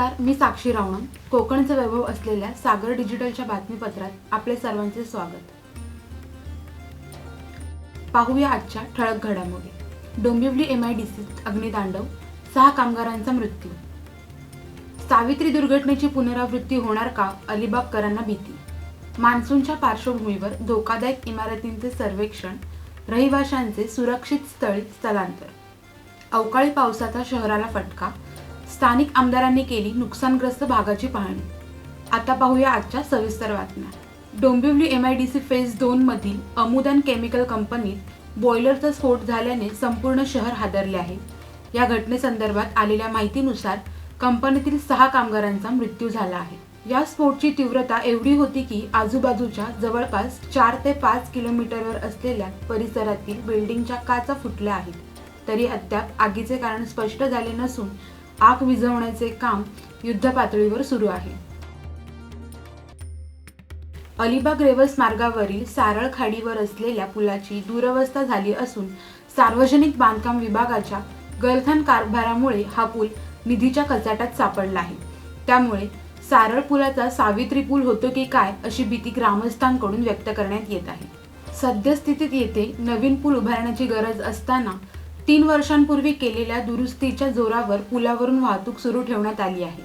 नमस्कार मी साक्षी रावण कोकणचं वैभव असलेल्या सागर डिजिटलच्या बातमीपत्रात आपले सर्वांचे स्वागत. पाहूया आजच्या ठळक घडामोडी. डोंबिवली एम आय डी सीत अग्नितांडव. सहा कामगारांचा मृत्यू. सावित्री दुर्घटनेची पुनरावृत्ती होणार का? अलिबागकरांना भीती. मान्सूनच्या पार्श्वभूमीवर धोकादायक इमारतींचे सर्वेक्षण. रहिवाशांचे सुरक्षित स्थळी स्थलांतर. अवकाळी पावसाचा शहराला फटका. स्थानिक आमदारांनी केली नुकसानग्रस्त भागाची पाहणी. आता पाहूया आजच्या सविस्तर बातम्या. Dombivli M I D C phase दोन मधील अमुदन केमिकल कंपनीत बॉयलरचा स्फोट झाल्याने संपूर्ण शहर हादरले आहे. या घटनेसंदर्भात आलेल्या माहितीनुसार कंपनीतील सहा कामगारांचा मृत्यू झाला आहे. या स्फोटची तीव्रता एवढी होती की आजूबाजूच्या जवळपास चार ते पाच किलोमीटरवर असलेल्या परिसरातील बिल्डिंगच्या काचा फुटल्या आहेत. तरी अद्याप आगीचे कारण स्पष्ट झाले नसून आग विझवण्याचे काम युद्धपातळीवर सुरू आहे. अलिबाग रेवस मार्गावरील सारळ खाडीवर असलेल्या पुलाची दुरवस्था झाली असून सार्वजनिक बांधकाम विभागाच्या गलथान कारभारामुळे हा पूल निधीच्या कचाट्यात सापडला आहे. त्यामुळे सारळ पुलाचा सावित्री पूल होतो की काय अशी भीती ग्रामस्थांकडून व्यक्त करण्यात येत आहे. सद्यस्थितीत येथे नवीन पूल उभारण्याची गरज असताना तीन वर्षांपूर्वी केलेल्या दुरुस्तीच्या जोरावर पुलावरून वाहतूक सुरू ठेवण्यात आली आहे.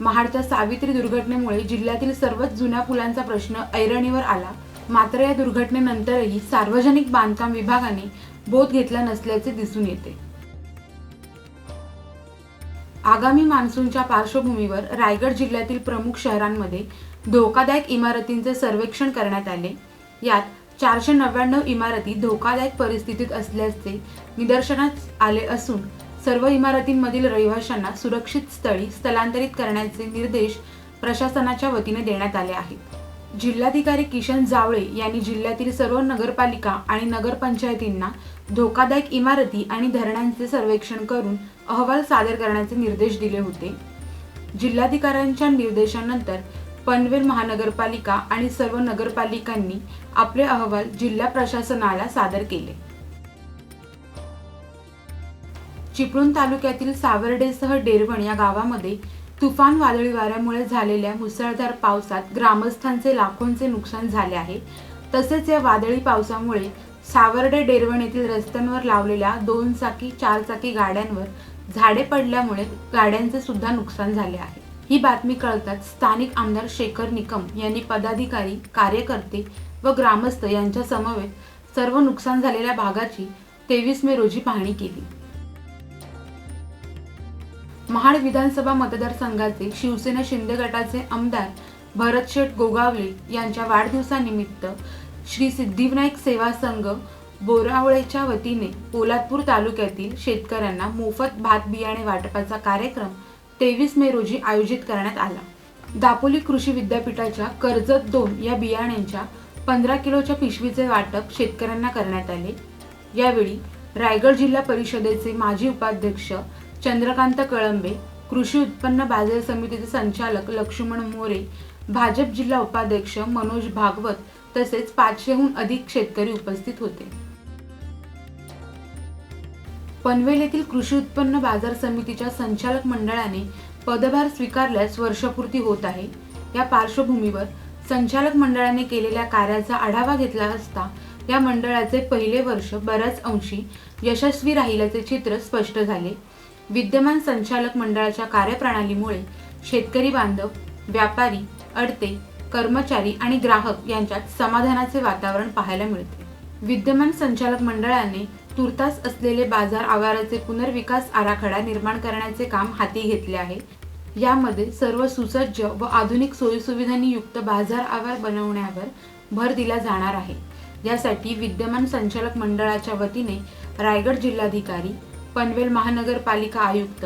महाडच्या सावित्री दुर्घटनेमुळे जिल्ह्यातील सर्वच जुन्या पुलांचा प्रश्न ऐरणीवर आला. मात्र या दुर्घटनेनंतरही सार्वजनिक बांधकाम विभागाने बोध घेतला नसल्याचे दिसून येते. आगामी मान्सूनच्या पार्श्वभूमीवर रायगड जिल्ह्यातील प्रमुख शहरांमध्ये धोकादायक इमारतींचे सर्वेक्षण करण्यात आले. यात चारशे नव्याण्णव इमारती धोकादायक परिस्थितीत असल्याचे निदर्शनास आले असून सर्व इमारतींमधील रहिवाशांना सुरक्षित स्थळी स्थलांतरित करण्याचे निर्देश प्रशासनाच्या वतीने देण्यात आले आहेत. जिल्हाधिकारी किशन जावळे यांनी जिल्ह्यातील सर्व नगरपालिका आणि नगरपंचायतींना धोकादायक इमारती आणि धरणांचे सर्वेक्षण करून अहवाल सादर करण्याचे निर्देश दिले होते. जिल्हाधिकाऱ्यांच्या निर्देशानंतर पनवेल महानगरपालिका आणि सर्व नगरपालिकांनी आपले अहवाल जिल्हा प्रशासनाला सादर केले. चिपळूण तालुक्यातील सावर्डेसह डेरवण या गावामध्ये तुफान वादळी वाऱ्यामुळे झालेल्या मुसळधार पावसात ग्रामस्थांचे लाखोंचे नुकसान झाले आहे. तसेच या वादळी पावसामुळे सावर्डे डेरवण येथील रस्त्यांवर लावलेल्या दोन चाकी चार चाकी गाड्यांवर झाडे पडल्यामुळे गाड्यांचे सुद्धा नुकसान झाले आहे. ही बातमी कळताच स्थानिक आमदार शेखर निकम यांनी पदाधिकारी कार्यकर्ते व ग्रामस्थ यांच्या समवेत सर्व नुकसान झालेल्या भागाची तेवीस मे रोजी पाहणी केली. महाड विधानसभा मतदारसंघाचे शिवसेना शिंदे गटाचे आमदार भरत शेठ गोगावले यांच्या वाढदिवसानिमित्त श्री सिद्धिविनायक सेवा संघ बोरावळेच्या वतीने पोलादपूर तालुक्यातील शेतकऱ्यांना मोफत भात बियाणे वाटपाचा कार्यक्रम तेवीस मे रोजी आयोजित करण्यात आला. दापोली कृषी विद्यापीठाच्या कर्जत दोन या बियाण्यांच्या पंधरा किलोच्या पिशवीचे वाटप शेतकऱ्यांना करण्यात आले. यावेळी रायगड जिल्हा परिषदेचे माजी उपाध्यक्ष चंद्रकांत कळंबे कृषी उत्पन्न बाजार समितीचे संचालक लक्ष्मण मोरे भाजप जिल्हा उपाध्यक्ष मनोज भागवत तसेच पाचशेहून अधिक शेतकरी उपस्थित होते. पनवेल येथील कृषी उत्पन्न बाजार समितीच्या संचालक मंडळाने पदभार स्वीकारल्यास वर्षपूर्ती होत आहे. या पार्श्वभूमीवर संचालक मंडळाने केलेल्या कार्याचा आढावा घेतला असता या मंडळाचे पहिले वर्ष बऱ्याच अंशी यशस्वी राहिल्याचे चित्र स्पष्ट झाले. विद्यमान संचालक मंडळाच्या कार्यप्रणालीमुळे शेतकरी बांधव व्यापारी अडते कर्मचारी आणि ग्राहक यांच्यात समाधानाचे वातावरण पाहायला मिळते. विद्यमान संचालक मंडळाने तुर्तास असलेले बाजार आवाराचे पुनर्विकास आराखडा निर्माण करण्याचे काम हाती घेतले आहे. यामध्ये सर्व सुसज्ज व आधुनिक सोयीसुविधांनी युक्त बाजार आवार बनवण्यावर भर दिला जाणार आहे. यासाठी विद्यमान संचालक मंडळाच्या वतीने रायगड जिल्हाधिकारी पनवेल महानगरपालिका आयुक्त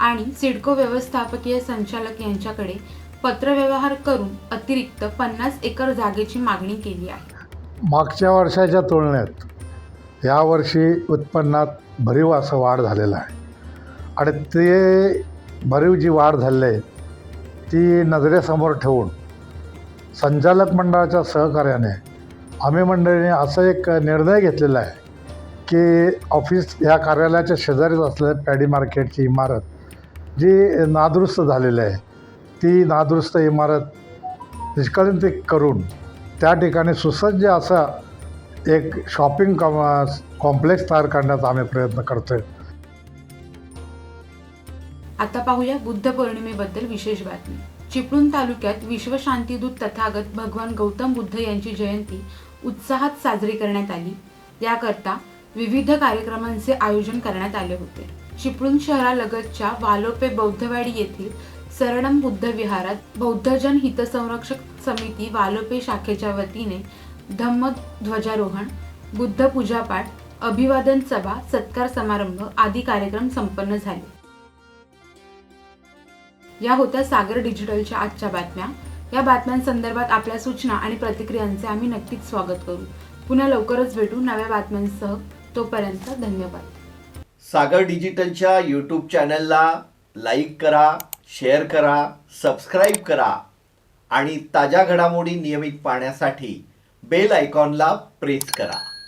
आणि सिडको व्यवस्थापकीय संचालक यांच्याकडे पत्रव्यवहार करून अतिरिक्त पन्नास एकर जागेची मागणी केली आहे. मागच्या वर्षाच्या तुलनेत यावर्षी उत्पन्नात भरीव असं वाढ झालेलं आहे. आणि ते भरीव जी वाढ झाली आहे ती नजरेसमोर ठेवून संचालक मंडळाच्या सहकार्याने आम्ही मंडळीने असं एक निर्णय घेतलेला आहे की ऑफिस ह्या कार्यालयाच्या शेजारीच असलेल्या पॅडी मार्केटची इमारत जी नादुरुस्त झालेली आहे ती नादुरुस्त इमारत निष्कळंत करून त्या ठिकाणी सुसज्ज असा एक शॉपिंग कॉम कॉम्प्लेक्स तयार करण्याचा आम्ही प्रयत्न करतोय. आता पाहूया बुद्ध पौर्णिमेबद्दल विशेष बातमी. चिपळूण तालुक्यात विश्वशांतीदूत तथागत भगवान गौतम बुद्ध यांची जयंती उत्साहात साजरी करण्यात आली. याकरता विविध कार्यक्रमांचे आयोजन करण्यात आले होते. चिपळूण शहरालगतच्या वालोपे बौद्धवाडी येथील सरणम बुद्ध विहारात बौद्धजन हितसंरक्षक समिती वालोपे शाखेच्या वतीने धम्म ध्वजारोहण बुद्ध पूजापाठ अभिवादन सभा सत्कार समारंभ आदी कार्यक्रम संपन्न झाले. या होत्या सागर डिजिटलच्या आजच्या बातम्या. या बातम्यांसंदर्भात आपल्या सूचना आणि प्रतिक्रियांचे आम्ही नक्कीच स्वागत करू. पुन्हा लवकरच भेटू नव्या बातम्यांसह. तोपर्यंत धन्यवाद. सागर डिजिटलच्या यूट्यूब चॅनलला लाईक करा. शेअर करा सबस्क्राईब करा आणि ताज्या घडामोडी नियमित पाहण्यासाठी बेल आयकॉनला प्रेस करा.